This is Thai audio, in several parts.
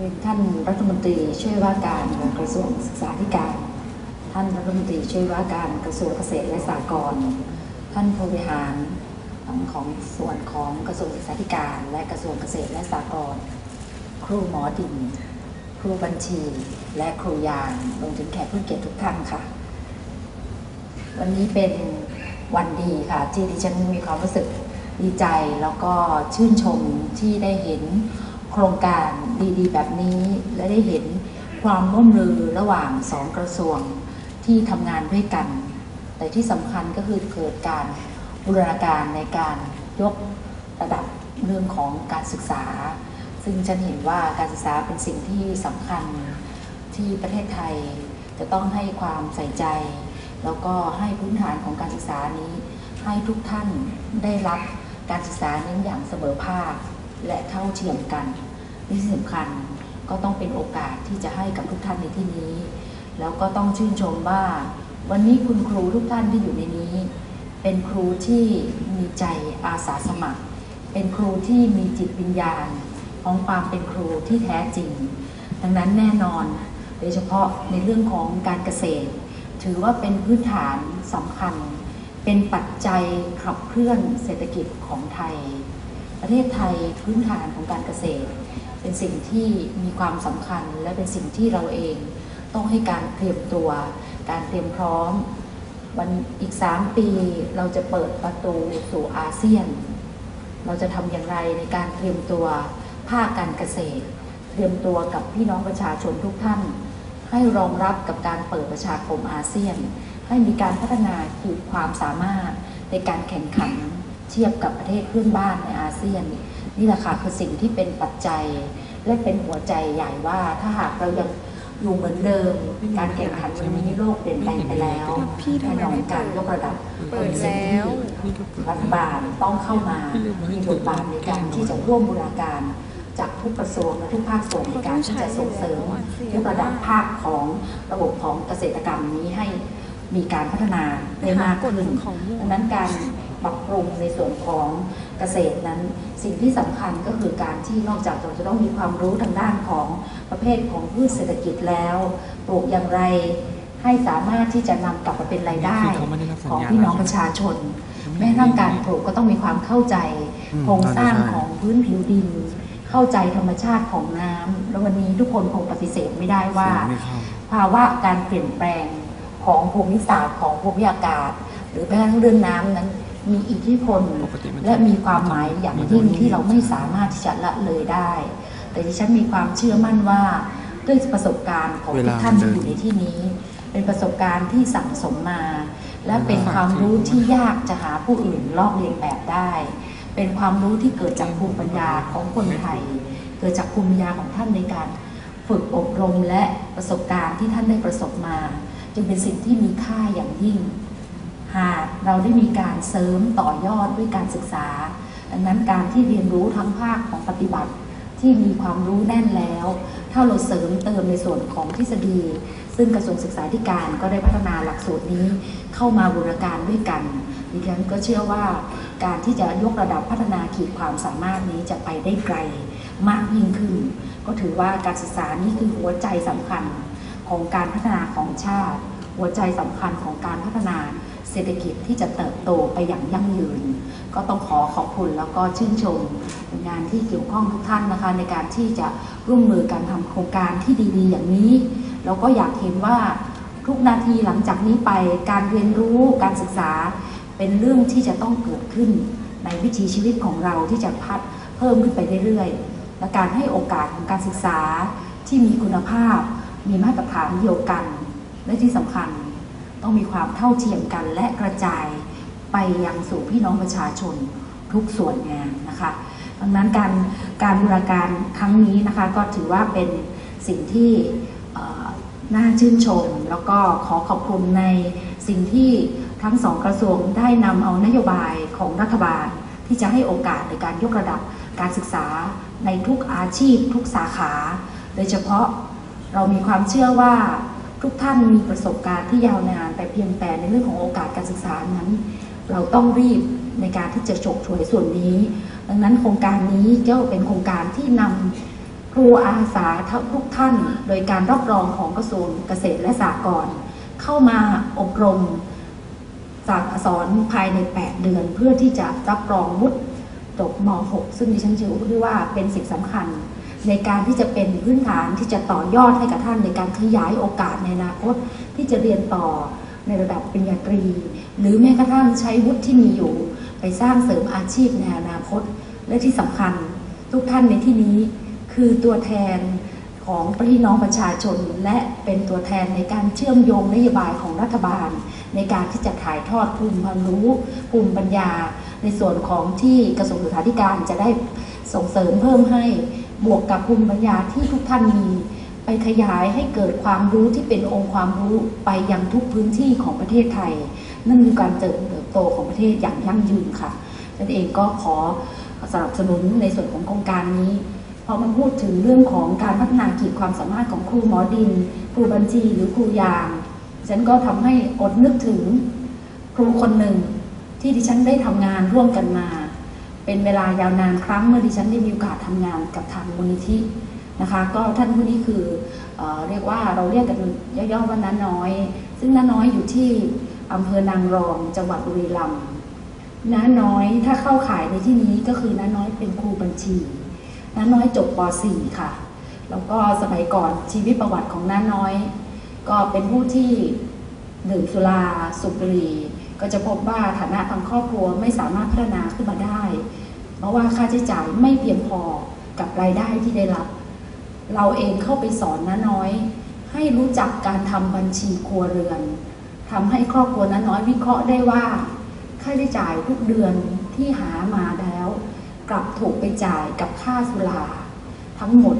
เรียนท่านรัฐมนตรีช่วยว่าการกระทรวงศึกษาธิการ ท่านรัฐมนตรีช่วยว่าการกระทรวงเกษตรและสหกรณ์ท่านผู้บริหารของส่วนของกระทรวงศึกษาธิการ และกระทรวงเกษตรและสหกรณ์ครูหมอดินครูบัญชี และครูยางรวมถึงแขกผู้เกียรติทุกท่านค่ะ วันนี้เป็นวันดีค่ะที่ดิฉันมีความรู้สึกดีใจแล้วก็ชื่นชมที่ได้เห็น ครงการดีๆ แบบนี้ และได้เห็นความร่วมมือระหว่างสองกระทรวงที่ทำงานด้วยกัน แต่ที่สำคัญก็คือเกิดการบูรณาการในการยกระดับเรื่องของการศึกษา ซึ่งฉันเห็นว่าการศึกษาเป็นสิ่งที่สำคัญที่ประเทศไทยจะต้องให้ความใส่ใจ แล้วก็ให้พื้นฐานของการศึกษานี้ ให้ทุกท่านได้รับการศึกษานั้นอย่างเสมอภาคและเท่าเทียมกัน ที่สำคัญก็ต้องเป็นโอกาสที่จะให้กับทุกท่านในที่นี้ แล้วก็ต้องชื่นชมว่า วันนี้คุณครูทุกท่านที่อยู่ในนี้ เป็นครูที่มีใจอาสาสมัคร เป็นครูที่มีจิตวิญญาณ ของความเป็นครูที่แท้จริง ดังนั้นแน่นอนโดยเฉพาะในเรื่องของการเกษตร ถือว่าเป็นพื้นฐานสำคัญ เป็นปัจจัยขับเคลื่อนเศรษฐกิจของไทย ประเทศไทยพื้นฐานของการเกษตร เป็นสิ่งที่มีความสำคัญและเป็นสิ่งที่เราเองต้องให้การเตรียมตัว การเตรียมพร้อม วันอีก 3 ปีเราจะเปิดประตูสู่อาเซียน เราจะทำอย่างไรในการเตรียมตัวภาคการเกษตร เตรียมตัวกับพี่น้องประชาชนทุกท่าน ให้รองรับกับการเปิดประชาคมอาเซียน ให้มีการพัฒนาขีดความสามารถในการแข่งขัน เทียบกับประเทศเพื่อนบ้านในอาเซียน นี่แหละค่ะคือสิ่งที่เป็นปัจจัย และเป็นหัวใจใหญ่ว่าถ้าหากเรายังอยู่เหมือนเดิม การแข่งขันวันนี้โลกเปลี่ยนแปลงไปแล้วแน่นอนการยกระดับเปิดสิ่งแล้ที่วรัฐบาลต้องเข้ามามีบทบาทในการที่จะร่วมบูรณาการจากทุกกระทรวงและทุกภาคส่วนในการที่จะส่งเสริมยกระดับภาคของระบบของเกษตรกรรมนี้ให้มีการพัฒนาได้มากขึ้นดังนั้นการ ปรับปรุงในส่วนของเกษตรนั้น สิ่งที่สำคัญก็คือการที่นอกจากเราจะต้องมีความรู้ทางด้านของประเภทของพืชเศรษฐกิจแล้ว ปลูกอย่างไรให้สามารถที่จะนำกลับมาเป็นรายได้คือเขาไม่ได้รับสัญของญาณพี่น้องประชาชน แม้กระทั่งการปลูกก็ต้องมีความเข้าใจอืมโครงสร้างใช่ของพื้นผิวดิน เข้าใจธรรมชาติของน้ำแล้ววันนี้ทุกคนคงปฏิเสธไม่ได้ว่าเสียงไม่เข้าภาวะการเปลี่ยนแปลงของภูมิศาสตร์ของภูมิอากาศ หรือแม้กระทั่งเรื่องน้ำนั้น มีอิทธิพลปกติมันจะและมีความหมายอย่างยิ่งที่เราไม่สามารถที่จะละเลยได้ แต่ดิฉันมีความเชื่อมั่นว่าด้วยประสบการณ์ของเวทุลากท่านมันเดิที่นอยู่ในที่นี้ เป็นประสบการณ์ที่สั่งสมมา และเป็นความรู้ที่ยากจะหาผู้อื่นลอกเลียนแบบได้ เป็นความรู้ที่เกิดจากภูมิปัญญาของคนไทย เกิดจากภูมิปัญญาของท่านในการฝึกอบรมและประสบการณ์ที่ท่านได้ประสบมา จึงเป็นสิ่งที่มีค่าอย่างยิ่ง หากเราได้มีการเสริมต่อยอดด้วยการศึกษา ดังนั้นการที่เรียนรู้ทั้งภาคของปฏิบัติที่มีความรู้แน่นแล้ว ถ้าเราเสริมเติมในส่วนของทฤษฎี ซึ่งกระทรวงศึกษาธิการก็ได้พัฒนาหลักสูตรนี้เข้ามาบูรการด้วยกันดิฉันก็เชื่อว่าการที่จะยกระดับพัฒนาขีดความสามารถนี้จะไปได้ไกลมากยิ่งขึ้น ก็ถือว่าการศึกษานี่คือหัวใจสำคัญของการพัฒนาของชาติ หัวใจสำคัญของการพัฒนา เศรษฐกิจที่จะเติบโตไปอย่างยั่งยืน ก็ต้องขอขอบคุณแล้วก็ชื่นชมงานที่เกี่ยวข้องทุกท่านนะคะ ในการที่จะร่วมมือการทำโครงการที่ดีๆ อย่างนี้เราก็อยากเห็นว่าทุกนาทีหลังจากนี้ไปการเรียนรู้การศึกษาเป็นเรื่องที่จะต้องเกิดขึ้น ในวิถีชีวิตของเราที่จะพัดเพิ่มขึ้นไปเรื่อยๆ และการให้โอกาสของการศึกษาที่มีคุณภาพ มีมาตรฐานเดียวกัน และที่สำคัญ ต้องมีความเท่าเทียมกันและกระจายไปยังสู่พี่น้องประชาชนทุกส่วนงานนะคะดังนั้นการการบูรณาการครั้งนี้นะคะก็ถือว่าเป็นสิ่งที่น่าชื่นชม แล้วก็ขอขอบคุณในสิ่งที่ทั้งสองกระทรวงได้นำเอานโยบายของรัฐบาล ที่จะให้โอกาสในการยกระดับการศึกษาในทุกอาชีพ ทุกสาขา โดยเฉพาะเรามีความเชื่อว่า ทุกท่านมีประสบการณ์ที่ยาวนาน แต่เพียงแต่ในเรื่องของโอกาสการศึกษานั้น เราต้องรีบในการที่จะฉกฉวยส่วนนี้ ดังนั้นโครงการนี้ก็เป็นโครงการที่นำโครูอาสาทุกท่าน โดยการรับรองของกระทรวงเกษตรและสหกรณ์เข้ามาอบรมจากสอนภายใน 8 เดือน เพื่อที่จะรับรองวุฒิจบม .6 ซึ่งดิฉันเชื่อว่าเป็นสิ่งสำคัญ ในการที่จะเป็นพื้นฐานที่จะต่อยอดให้กับท่านในการขยายโอกาสในอนาคตที่จะเรียนต่อในระดับปริญญาตรี หรือแม้กระทั่งใช้วุฒิที่มีอยู่ ไปสร้างเสริมอาชีพในอนาคต และที่สำคัญทุกท่านในที่นี้คือตัวแทนของพี่น้องประชาชน และเป็นตัวแทนในการเชื่อมโยงนโยบายของรัฐบาล ในการที่จะถ่ายทอดภูมิความรู้ภูมิปัญญา ในส่วนของที่กระทรวงศึกษาธิการจะได้ส่งเสริมเพิ่มให้ บวกกับภูมิปัญญาที่ทุกท่านมี ไปขยายให้เกิดความรู้ที่เป็นองค์ความรู้ไปยังทุกพื้นที่ของประเทศไทย นั่นคือการเติบโตของประเทศอย่างยั่งยืนค่ะฉันเองก็ขอสนับสนุนในส่วนของโครงการนี้พอมาพูดถึงเรื่องของการพัฒนาขีดความสามารถของครูหมอดิน ครูบัญชีหรือครูยางฉันก็ทำให้อดนึกถึงครูคนหนึ่งที่ดิฉันได้ทำงานร่วมกันมา เป็นเวลายาวนานครั้งเมื่อดิฉันได้มีโอกาสทำงานกับทางมูลนิธินะคะ ก็ท่านผู้นี้คือเอเรียกว่าเราเรียกกันย่อๆว่าน้าน้อย ซึ่งน้าน้อยอยู่ที่อำเภอนางรองจังหวัดบุรีรัมย์น้าน้อยถ้าเข้าขายในที่นี้ก็คือน้าน้อยเป็นครูบัญชีน้าน้อยจบป .4 ค่ะ แล้วก็สมัยก่อนชีวิตประวัติของน้าน้อย ก็เป็นผู้ที่ดื่มสุราสุบุรี ก็จะพบว่าฐานะทางครอบครัวไม่สามารถพัฒนาขึ้นมาได้ เพราะว่าค่าใช้จ่ายไม่เพียงพอกับรายได้ที่ได้รับ เราเองเข้าไปสอนน้าน้อย ให้รู้จักการทำบัญชีครัวเรือนทำให้ครอบครัวน้าน้อยวิเคราะห์ได้ว่า ค่าใช้จ่ายทุกเดือนที่หามาแล้ว กลับถูกไปจ่ายกับค่าสุราทั้งหมด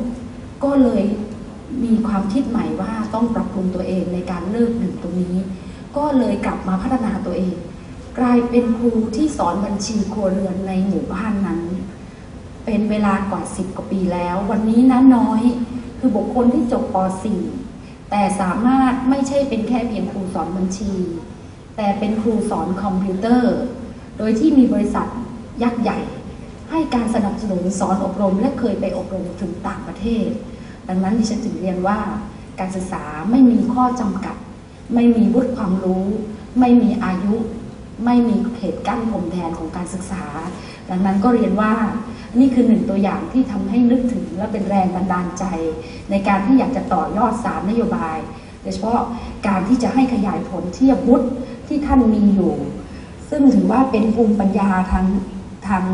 ก็เลยมีความคิดใหม่ว่าต้องปรับปรุงตัวเองในการเลิกดื่มตรงนี้ ก็เลยกลับมาพัฒนาตัวเอง กลายเป็นครูที่สอนบัญชีครัวเรือนในหมู่บ้านนั้น เป็นเวลากว่าสิบกว่าปีแล้ว วันนี้น้าน้อยคือบุคคลที่จบป .4 แต่สามารถไม่ใช่เป็นแค่เพียงครูสอนบัญชี แต่เป็นครูสอนคอมพิวเตอร์ โดยที่มีบริษัทยักษ์ใหญ่ ให้การสนับสนุนสอนอบรม และเคยไปอบรมถึงต่างประเทศ ดังนั้นดิฉันถึงเรียนว่าการศึกษาไม่มีข้อจำกัด ไม่มีวุฒิความรู้ ไม่มีอายุ ไม่มีเขตกั้นพรมแดนของการศึกษา ดังนั้นก็เรียนว่านี่คือหนึ่งตัวอย่างที่ทำให้นึกถึงและเป็นแรงบันดาลใจ ในการที่อยากจะต่อยอดสารนโยบายโดยเฉพาะการที่จะให้ขยายผลเทียบวุฒิที่ท่านมีอยู่ ซึ่งถือว่าเป็นภูมิปัญญาทางทาง